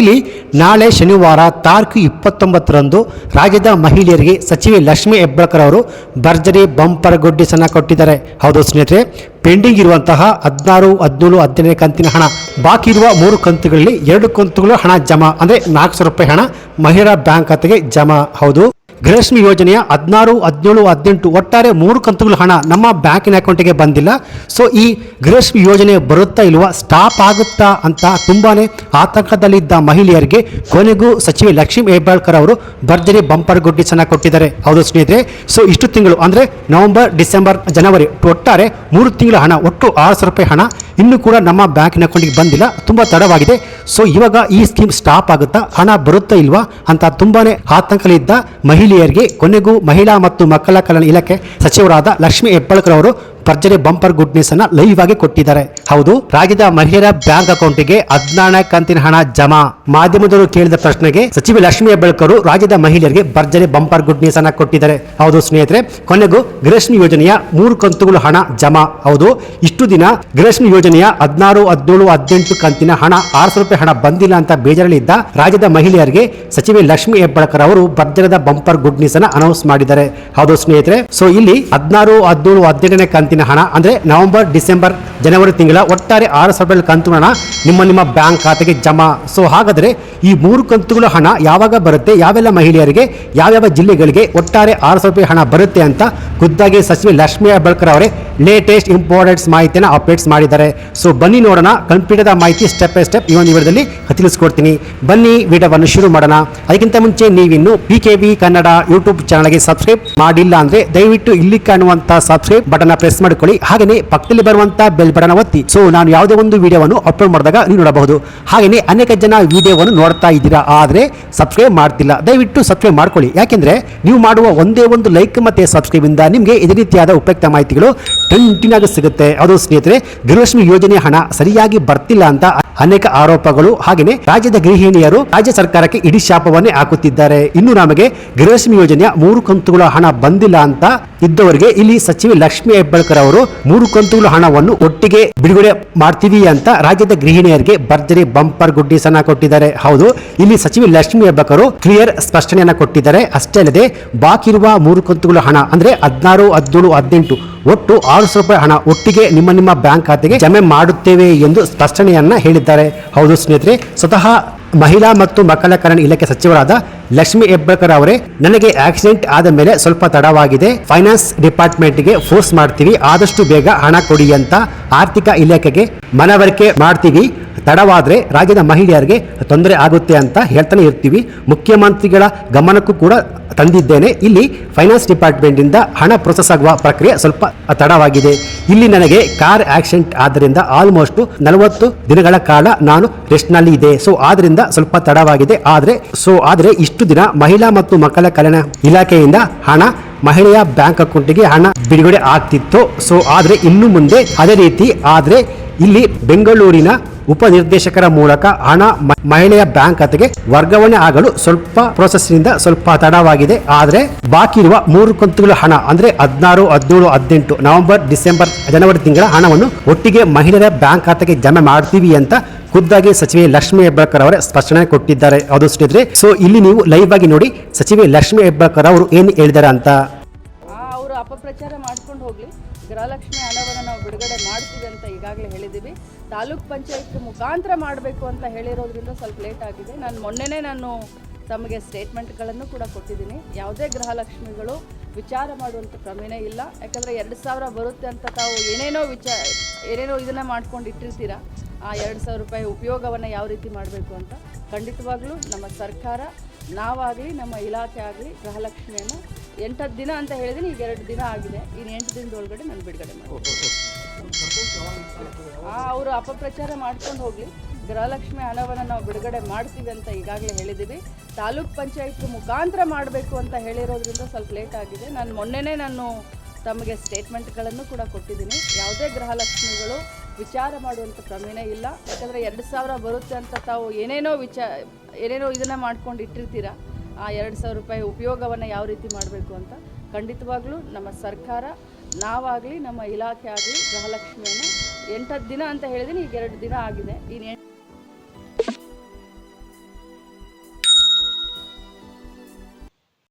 ಇಲ್ಲಿ ನಾಳೆ ಶನಿವಾರ ತಾರೀಕು ಇಪ್ಪತ್ತೊಂಬತ್ತರಂದು ರಾಜ್ಯದ ಮಹಿಳೆಯರಿಗೆ ಸಚಿವೆ ಲಕ್ಷ್ಮಿ ಹೆಬ್ಬಾಳ್ಕರ್ ಅವರು ಭರ್ಜರಿ ಬಂಪರ್ ಗುಡ್ಡಿಸನ್ನ ಕೊಟ್ಟಿದ್ದಾರೆ. ಹೌದು ಸ್ನೇಹಿತರೆ, ಪೆಂಡಿಂಗ್ ಇರುವಂತಹ ಹದಿನಾರು, ಹದಿನೇಳು, ಹದಿನೈದನೇ ಕಂತಿನ ಹಣ, ಬಾಕಿ ಇರುವ ಮೂರು ಕಂತುಗಳಲ್ಲಿ ಎರಡು ಕಂತುಗಳು ಹಣ ಜಮಾ, ಅಂದರೆ ನಾಲ್ಕು ಸಾವಿರ ರೂಪಾಯಿ ಹಣ ಮಹಿಳಾ ಬ್ಯಾಂಕ್ ಖಾತೆಗೆ ಜಮಾ. ಹೌದು. ಗೃಹಲಕ್ಷ್ಮಿ ಯೋಜನೆಯ ಹದಿನಾರು, ಹದಿನೇಳು, ಹದಿನೆಂಟು, ಒಟ್ಟಾರೆ ಮೂರು ಕಂತುಗಳ ಹಣ ನಮ್ಮ ಬ್ಯಾಂಕಿನ ಅಕೌಂಟಿಗೆ ಬಂದಿಲ್ಲ. ಸೊ ಈ ಗೃಹಲಕ್ಷ್ಮಿ ಯೋಜನೆ ಬರುತ್ತಾ ಇಲ್ವಾ? ಸ್ಟಾಪ್ ಆಗುತ್ತಾ ಅಂತ ತುಂಬಾ ಆತಂಕದಲ್ಲಿದ್ದ ಮಹಿಳೆಯರಿಗೆ ಕೊನೆಗೂ ಸಚಿವೆ ಲಕ್ಷ್ಮೀ ಹೆಬ್ಬಾಳ್ಕರ್ ಅವರು ಭರ್ಜರಿ ಬಂಪರ್ ಗುಡ್ಡಿಸನ್ನ ಕೊಟ್ಟಿದ್ದಾರೆ. ಹೌದು ಸ್ನೇಹಿತರೆ. ಸೊ ಇಷ್ಟು ತಿಂಗಳು ಅಂದರೆ ನವೆಂಬರ್, ಡಿಸೆಂಬರ್, ಜನವರಿ ಒಟ್ಟಾರೆ ಮೂರು ತಿಂಗಳ ಹಣ, ಒಟ್ಟು ಆರು ಸಾವಿರ ರೂಪಾಯಿ ಹಣ ಇನ್ನೂ ಕೂಡ ನಮ್ಮ ಬ್ಯಾಂಕಿನ ಅಕೌಂಟಿಗೆ ಬಂದಿಲ್ಲ, ತುಂಬ ತಡವಾಗಿದೆ. ಸೊ ಇವಾಗ ಈ ಸ್ಕೀಮ್ ಸ್ಟಾಪ್ ಆಗುತ್ತಾ? ಹಣ ಬರುತ್ತಾ ಇಲ್ವಾ? ಅಂತ ತುಂಬಾನೇ ಆತಂಕಲಿದ್ದ ಮಹಿಳೆಯರಿಗೆ, ಕೊನೆಗೂ ಮಹಿಳಾ ಮತ್ತು ಮಕ್ಕಳ ಕಲ್ಯಾಣ ಇಲಾಖೆ ಸಚಿವರಾದ ಲಕ್ಷ್ಮೀ ಹೆಬ್ಬಾಳ್ಕರ್ ಅವರು ಭರ್ಜರಿ ಬಂಪರ್ ಗುಡ್ ನ್ಯೂಸ್ ಅನ್ನ ಲೈವ್ ಆಗಿ ಕೊಟ್ಟಿದ್ದಾರೆ. ಹೌದು, ರಾಜ್ಯದ ಮಹಿಳೆಯರ ಬ್ಯಾಂಕ್ ಅಕೌಂಟಿಗೆ ಹದಿನಾರನೇ ಕಂತಿನ ಹಣ ಜಮಾ. ಮಾಧ್ಯಮದವರು ಕೇಳಿದ ಪ್ರಶ್ನೆಗೆ ಸಚಿವೆ ಲಕ್ಷ್ಮಿ ಹೆಬ್ಬಾಳ್ಕರ್ ರಾಜ್ಯದ ಮಹಿಳೆಯರಿಗೆ ಭರ್ಜರಿ ಬಂಪರ್ ಗುಡ್ ನ್ಯೂಸ್ ಅನ್ನ ಕೊಟ್ಟಿದ್ದಾರೆ. ಹೌದು ಸ್ನೇಹಿತರೆ, ಕೊನೆಗೂ ಗೃಹಶ್ಮಿ ಯೋಜನೆಯ ಮೂರು ಕಂತುಗಳು ಹಣ ಜಮಾ. ಹೌದು, ಇಷ್ಟು ದಿನ ಗೃಹಶ್ಮಿ ಯೋಜನೆಯ ಹದಿನಾರು, ಹದಿನೇಳು, ಹದಿನೆಂಟು ಕಂತಿನ ಹಣ ಆರು ಸಾವಿರ ರೂಪಾಯಿ ಹಣ ಬಂದಿಲ್ಲ ಅಂತ ಬೇಜಾರಲ್ಲಿದ್ದ ರಾಜ್ಯದ ಮಹಿಳೆಯರಿಗೆ ಸಚಿವೆ ಲಕ್ಷ್ಮಿ ಹೆಬ್ಬಾಳ್ಕರ್ ಅವರು ಭರ್ಜರದ ಬಂಪರ್ ಗುಡ್ ನ್ಯೂಸ್ ಅನ್ನ ಅನೌನ್ಸ್ ಮಾಡಿದ್ದಾರೆ. ಹೌದು ಸ್ನೇಹಿತರೆ ಸೊ ಇಲ್ಲಿ ಹದಿನಾರು, ಹದಿನೇಳು, ಹದಿನೆಂಟನೇ ಕಂತಿನ ಹಣ, ಅಂದ್ರೆ ನವೆಂಬರ್, ಡಿಸೆಂಬರ್, ಜನವರಿ ತಿಂಗಳ ಒಟ್ಟಾರೆ ಆರು ಸಾವಿರ ಕಂತು ಹಣ ನಿಮ್ಮ ನಿಮ್ಮ ಬ್ಯಾಂಕ್ ಖಾತೆಗೆ ಜಮಾ. ಸೊ ಹಾಗಾದ್ರೆ ಈ ಮೂರು ಕಂತುಗಳ ಹಣ ಯಾವಾಗ ಬರುತ್ತೆ? ಯಾವೆಲ್ಲ ಮಹಿಳೆಯರಿಗೆ, ಯಾವ್ಯಾವ ಜಿಲ್ಲೆಗಳಿಗೆ ಒಟ್ಟಾರೆ ಆರು ಸಾವಿರ ರೂಪಾಯಿ ಹಣ ಬರುತ್ತೆ ಅಂತ ಖುದ್ದಾಗಿ ಸಚಿವೆ ಲಕ್ಷ್ಮೀ ಹೆಬ್ಬಾಳ್ಕರ್ ಅವರೇ ಲೇಟೆಸ್ಟ್ ಇಂಪಾರ್ಟೆಂಟ್ಸ್ ಮಾಹಿತಿಯನ್ನು ಅಪ್ಡೇಟ್ಸ್ ಮಾಡಿದ್ದಾರೆ. ಸೊ ಬನ್ನಿ ನೋಡೋಣ. ಕಂಪ್ಯೂಟರ್ದ ಮಾಹಿತಿ ಸ್ಟೆಪ್ ಬೈ ಸ್ಟೆಪ್ ಈ ಒಂದು ವಿಡಿಯೋದಲ್ಲಿ ತಿಳಿಸ್ಕೊಡ್ತೀನಿ. ಬನ್ನಿ ವಿಡಿಯೋವನ್ನು ಶುರು ಮಾಡೋಣ. ಅದಕ್ಕಿಂತ ಮುಂಚೆ ನೀವಿನ್ನು P K B Kannada YouTube ಚಾನಲ್ಗೆ ಸಬ್ಸ್ಕ್ರೈಬ್ ಮಾಡಿಲ್ಲ ಅಂದರೆ ದಯವಿಟ್ಟು ಇಲ್ಲಿ ಕಾಣುವಂಥ ಸಬ್ಸ್ಕ್ರೈಬ್ ಬಟನ್ ಪ್ರೆಸ್ ಮಾಡ್ಕೊಳ್ಳಿ. ಹಾಗೆಯೇ ಪಕ್ಕದಲ್ಲಿ ಬರುವಂಥ ಬೆಲ್ ಬಟನ್ ಒತ್ತಿ. ಸೊ ನಾನು ಯಾವುದೇ ಒಂದು ವಿಡಿಯೋವನ್ನು ಅಪ್ಲೋಡ್ ಮಾಡಿದಾಗ ನೀವು ನೋಡಬಹುದು. ಹಾಗೆಯೇ ಅನೇಕ ಜನ ವಿಡಿಯೋವನ್ನು ನೋಡ್ತಾ ಇದ್ದೀರಾ ಆದರೆ ಸಬ್ಸ್ಕ್ರೈಬ್ ಮಾಡ್ತಿಲ್ಲ. ದಯವಿಟ್ಟು ಸಬ್ಸ್ಕ್ರೈಬ್ ಮಾಡ್ಕೊಳ್ಳಿ. ಯಾಕೆಂದ್ರೆ ನೀವು ಮಾಡುವ ಒಂದೇ ಒಂದು ಲೈಕ್ ಮತ್ತೆ ಸಬ್ಸ್ಕ್ರೈಬ್ ಇಂದ ನಿಮಗೆ ಇದೇ ರೀತಿಯಾದ ಉಪಯುಕ್ತ ಮಾಹಿತಿಗಳು ಕಂಟಿನ್ಯೂ ಸಿಗುತ್ತೆ. ಅದು ಸ್ನೇಹಿತರೆ, ಗೃಹಲಕ್ಷ್ಮಿ ಯೋಜನೆ ಹಣ ಸರಿಯಾಗಿ ಬರ್ತಿಲ್ಲ ಅಂತ ಅನೇಕ ಆರೋಪಗಳು. ಹಾಗೆಯೇ ರಾಜ್ಯದ ಗೃಹಿಣಿಯರು ರಾಜ್ಯ ಸರ್ಕಾರಕ್ಕೆ ಇಡೀ ಶಾಪವನ್ನೇ ಹಾಕುತ್ತಿದ್ದಾರೆ. ಇನ್ನು ನಮಗೆ ಗೃಹಲಕ್ಷ್ಮಿ ಯೋಜನೆಯ ಮೂರು ಕಂತುಗಳ ಹಣ ಬಂದಿಲ್ಲ ಅಂತ ಇದ್ದವರಿಗೆ ಇಲ್ಲಿ ಸಚಿವೆ ಲಕ್ಷ್ಮಿ ಹೆಬ್ಬಾಳ್ಕರ್ ಅವರು ಮೂರು ಕಂತುಗಳ ಹಣವನ್ನು ಒಟ್ಟಿಗೆ ಬಿಡುಗಡೆ ಮಾಡ್ತೀವಿ ಅಂತ ರಾಜ್ಯದ ಗೃಹಿಣಿಯರಿಗೆ ಭರ್ಜರಿ ಬಂಪರ್ ಗುಡ್ಡಿಸನ್ನ ಕೊಟ್ಟಿದ್ದಾರೆ. ಹೌದು, ಇಲ್ಲಿ ಸಚಿವೆ ಲಕ್ಷ್ಮಿ ಹೆಬ್ಬಾಳ್ಕರ್ ಕ್ಲಿಯರ್ ಸ್ಪಷ್ಟನೆಯನ್ನ ಕೊಟ್ಟಿದ್ದಾರೆ. ಅಷ್ಟೇ ಅಲ್ಲದೆ ಬಾಕಿ ಇರುವ ಮೂರು ಕಂತುಗಳ ಹಣ ಅಂದ್ರೆ ಹದಿನಾರು, ಹದಿನೇಳು, ಹದಿನೆಂಟು ಒಟ್ಟು ಆರು ಸಾವಿರ ರೂಪಾಯಿ ಹಣ ಒಟ್ಟಿಗೆ ನಿಮ್ಮ ನಿಮ್ಮ ಬ್ಯಾಂಕ್ ಖಾತೆಗೆ ಜಮೆ ಮಾಡುತ್ತೇವೆ ಎಂದು ಸ್ಪಷ್ಟನೆಯನ್ನ ಹೇಳಿದ್ದಾರೆ. ಹೌದು ಸ್ನೇಹಿತರೆ, ಸ್ವತಃ ಮಹಿಳಾ ಮತ್ತು ಮಕ್ಕಳ ಕಲ್ಯಾಣ ಇಲಾಖೆ ಸಚಿವರಾದ ಲಕ್ಷ್ಮಿ ಹೆಬ್ಬಾಳ್ಕರ್ ಅವರೇ, ನನಗೆ ಆಕ್ಸಿಡೆಂಟ್ ಆದ ಮೇಲೆ ಸ್ವಲ್ಪ ತಡವಾಗಿದೆ. ಫೈನಾನ್ಸ್ ಡಿಪಾರ್ಟ್ಮೆಂಟ್ಗೆ ಫೋರ್ಸ್ ಮಾಡ್ತೀವಿ, ಆದಷ್ಟು ಬೇಗ ಹಣ ಕೊಡಿ ಅಂತ ಆರ್ಥಿಕ ಇಲಾಖೆಗೆ ಮನವರಿಕೆ ಮಾಡ್ತೀವಿ. ತಡವಾದ್ರೆ ರಾಜ್ಯದ ಮಹಿಳೆಯರಿಗೆ ತೊಂದರೆ ಆಗುತ್ತೆ ಅಂತ ಹೇಳ್ತಾನೆ ಇರ್ತೀವಿ. ಮುಖ್ಯಮಂತ್ರಿಗಳ ಗಮನಕ್ಕೂ ಕೂಡ ತಂದಿದ್ದೇನೆ. ಇಲ್ಲಿ ಫೈನಾನ್ಸ್ ಡಿಪಾರ್ಟ್ಮೆಂಟಿಂದ ಹಣ ಪ್ರೊಸೆಸ್ ಆಗುವ ಪ್ರಕ್ರಿಯೆ ಸ್ವಲ್ಪ ತಡವಾಗಿದೆ. ಇಲ್ಲಿ ನನಗೆ ಕಾರ್ ಆಕ್ಸಿಡೆಂಟ್ ಆದ್ದರಿಂದ ಆಲ್ಮೋಸ್ಟ್ ನಲವತ್ತು ದಿನಗಳ ಕಾಲ ನಾನು ರೆಸ್ಟ್ನಲ್ಲಿ ಇದೆ. ಸೊ ಆದ್ರಿಂದ ಸ್ವಲ್ಪ ತಡವಾಗಿದೆ. ಆದರೆ ಸೊ ಆದರೆ ಇಷ್ಟು ದಿನ ಮಹಿಳಾ ಮತ್ತು ಮಕ್ಕಳ ಕಲ್ಯಾಣ ಇಲಾಖೆಯಿಂದ ಹಣ ಮಹಿಳೆಯ ಬ್ಯಾಂಕ್ ಅಕೌಂಟಿಗೆ ಹಣ ಬಿಡುಗಡೆ ಆಗ್ತಿತ್ತು. ಸೊ ಆದರೆ ಇನ್ನು ಮುಂದೆ ಅದೇ ರೀತಿ ಆದರೆ ಇಲ್ಲಿ ಬೆಂಗಳೂರಿನ ಉಪನಿರ್ದೇಶಕರ ಮೂಲಕ ಹಣ ಮಹಿಳೆಯ ಬ್ಯಾಂಕ್ ಖಾತೆಗೆ ವರ್ಗಾವಣೆ ಆಗಲು ಸ್ವಲ್ಪ ಪ್ರೊಸೆಸ್ನಿಂದ ಸ್ವಲ್ಪ ತಡವಾಗಿದೆ. ಆದರೆ ಬಾಕಿ ಇರುವ ಮೂರು ಕಂತುಗಳ ಹಣ, ಅಂದ್ರೆ ಹದಿನಾರು, ಹದಿನೇಳು, ಹದಿನೆಂಟು ನವೆಂಬರ್, ಡಿಸೆಂಬರ್, ಜನವರಿ ತಿಂಗಳ ಹಣವನ್ನು ಒಟ್ಟಿಗೆ ಮಹಿಳೆಯರ ಬ್ಯಾಂಕ್ ಖಾತೆಗೆ ಜಮೆ ಮಾಡ್ತೀವಿ ಅಂತ ಖುದ್ದಾಗಿ ಸಚಿವೆ ಲಕ್ಷ್ಮಿ ಹೆಬ್ಬಾಳ್ಕರ್ ಅವರೇ ಸ್ಪಷ್ಟನೆ ಕೊಟ್ಟಿದ್ದಾರೆ. ಅದು ಸ್ನೇಹಿತರೆ, ಸೊ ಇಲ್ಲಿ ನೀವು ಲೈವ್ ಆಗಿ ನೋಡಿ ಸಚಿವೆ ಲಕ್ಷ್ಮಿ ಹೆಬ್ಬಾಳ್ಕರ್ ಅವರು ಏನು ಹೇಳಿದ್ದಾರೆ ಅಂತ. ಅವರು ಅಪಪ್ರಚಾರ ಮಾಡ್ಕೊಂಡು ಹೋಗಲಿ. ಗೃಹಲಕ್ಷ್ಮಿ ಹಣವನ್ನು ನಾವು ಬಿಡುಗಡೆ ಮಾಡ್ತೀವಿ ಅಂತ ಈಗಾಗಲೇ ಹೇಳಿದ್ದೀವಿ. ತಾಲೂಕ್ ಪಂಚಾಯತ್ ಮುಖಾಂತರ ಮಾಡಬೇಕು ಅಂತ ಹೇಳಿರೋದ್ರಿಂದ ಸ್ವಲ್ಪ ಲೇಟ್ ಆಗಿದೆ. ನಾನು ಮೊನ್ನೆನೇ ನಾನು ತಮಗೆ ಸ್ಟೇಟ್ಮೆಂಟ್ಗಳನ್ನು ಕೂಡ ಕೊಟ್ಟಿದ್ದೀನಿ. ಯಾವುದೇ ಗೃಹಲಕ್ಷ್ಮಿಗಳು ವಿಚಾರ ಮಾಡುವಂಥ ಕ್ರಮೇನೇ ಇಲ್ಲ. ಯಾಕಂದರೆ ಎರಡು ಸಾವಿರ ಬರುತ್ತೆ ಅಂತ ತಾವು ಏನೇನೋ ವಿಚಾರ ಏನೇನೋ ಇದನ್ನು ಮಾಡ್ಕೊಂಡು ಇಟ್ಟಿರ್ತೀರ, ಆ ಎರಡು ಸಾವಿರ ರೂಪಾಯಿ ಉಪಯೋಗವನ್ನು ಯಾವ ರೀತಿ ಮಾಡಬೇಕು ಅಂತ ಖಂಡಿತವಾಗ್ಲೂ ನಮ್ಮ ಸರ್ಕಾರ, ನಾವಾಗಲಿ, ನಮ್ಮ ಇಲಾಖೆ ಆಗಲಿ ಗೃಹಲಕ್ಷ್ಮಿಯನ್ನು ಎಂಟತ್ತು ದಿನ ಅಂತ ಹೇಳಿದ್ದೀನಿ ಈಗ ಎರಡು ದಿನ ಆಗಿದೆ. ಇನ್ನು ಎಂಟು ದಿನದ ಒಳಗಡೆ ನಾನು ಬಿಡುಗಡೆ ಮಾಡ್ತೀನಿ. ಅವರು ಅಪಪ್ರಚಾರ ಮಾಡ್ಕೊಂಡು ಹೋಗಲಿ. ಗೃಹಲಕ್ಷ್ಮಿ ಹಣವನ್ನು ನಾವು ಬಿಡುಗಡೆ ಮಾಡ್ತೀವಿ ಅಂತ ಈಗಾಗಲೇ ಹೇಳಿದ್ದೀವಿ. ತಾಲೂಕ್ ಪಂಚಾಯತ್ ಮುಖಾಂತರ ಮಾಡಬೇಕು ಅಂತ ಹೇಳಿರೋದ್ರಿಂದ ಸ್ವಲ್ಪ ಲೇಟ್ ಆಗಿದೆ. ನಾನು ಮೊನ್ನೆನೇ ನಾನು ತಮಗೆ ಸ್ಟೇಟ್ಮೆಂಟ್ಗಳನ್ನು ಕೂಡ ಕೊಟ್ಟಿದ್ದೀನಿ. ಯಾವುದೇ ಗೃಹಲಕ್ಷ್ಮಿಗಳು ವಿಚಾರ ಮಾಡುವಂಥ ಕ್ರಮೇನೇ ಇಲ್ಲ. ಯಾಕಂದರೆ ಎರಡು ಸಾವಿರ ಬರುತ್ತೆ ಅಂತ ತಾವು ಏನೇನೋ ವಿಚಾರ ಏನೇನೋ ಇದನ್ನು ಮಾಡ್ಕೊಂಡು ಇಟ್ಟಿರ್ತೀರ? ಆ ಎರಡು ಸಾವಿರ ರೂಪಾಯಿ ಉಪಯೋಗವನ್ನು ಯಾವ ರೀತಿ ಮಾಡಬೇಕು ಅಂತ ಖಂಡಿತವಾಗ್ಲೂ ನಮ್ಮ ಸರ್ಕಾರ ನಾವಾಗಲಿ ನಮ್ಮ ಇಲಾಖೆ ಆಗಲಿ ಗೃಹಲಕ್ಷ್ಮಿಯನ್ನು ಎಂಟತ್ತು ದಿನ ಅಂತ ಹೇಳಿದಿನಿ ಈಗ ಎರಡು ದಿನ ಆಗಿದೆ. ಇನ್ನು